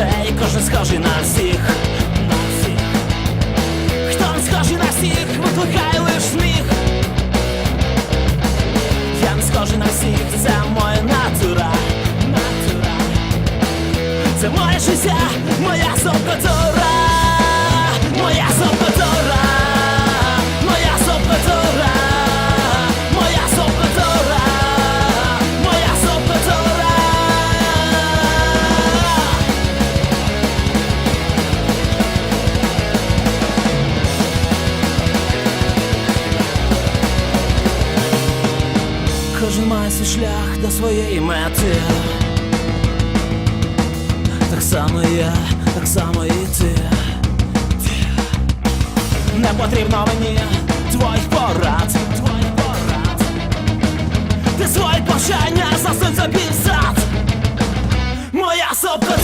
лице, і кожен схожий на всіх, на всіх. Хто не схожий на всіх, викликає лиш сміх. Я схожий на всіх, це моя натура, натура. Це моє життя, моя субкультура кожен свій шлях до своєї мети. Так само я, так само і ти. Не потрібно мені твоїх порад, твоїх порад. Ти своє бажання за собі в Моя собка